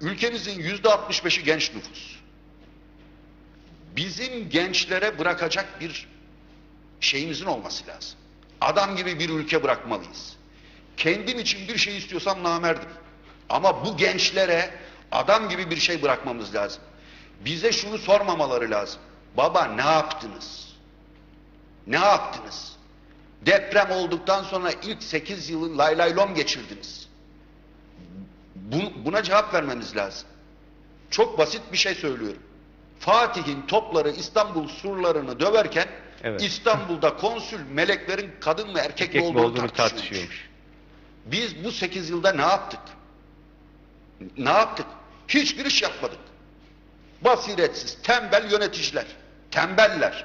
Ülkemizin yüzde 65'i genç nüfus. Bizim gençlere bırakacak bir şeyimizin olması lazım. Adam gibi bir ülke bırakmalıyız. Kendim için bir şey istiyorsam namerdim. Ama bu gençlere adam gibi bir şey bırakmamız lazım. Bize şunu sormamaları lazım. Baba ne yaptınız? Ne yaptınız? Deprem olduktan sonra ilk 8 yılı lay lay lom geçirdiniz. Bu- buna cevap vermemiz lazım. Çok basit bir şey söylüyorum. Fatih'in topları İstanbul surlarını döverken Evet. İstanbul'da konsül meleklerin kadın mı erkek, Erkek olduğunu, olduğunu tartışıyormuş. tartışıyormuş. Biz bu 8 yılda ne yaptık? Ne yaptık? Hiçbir iş yapmadık. Basiretsiz, tembel yöneticiler. Tembeller.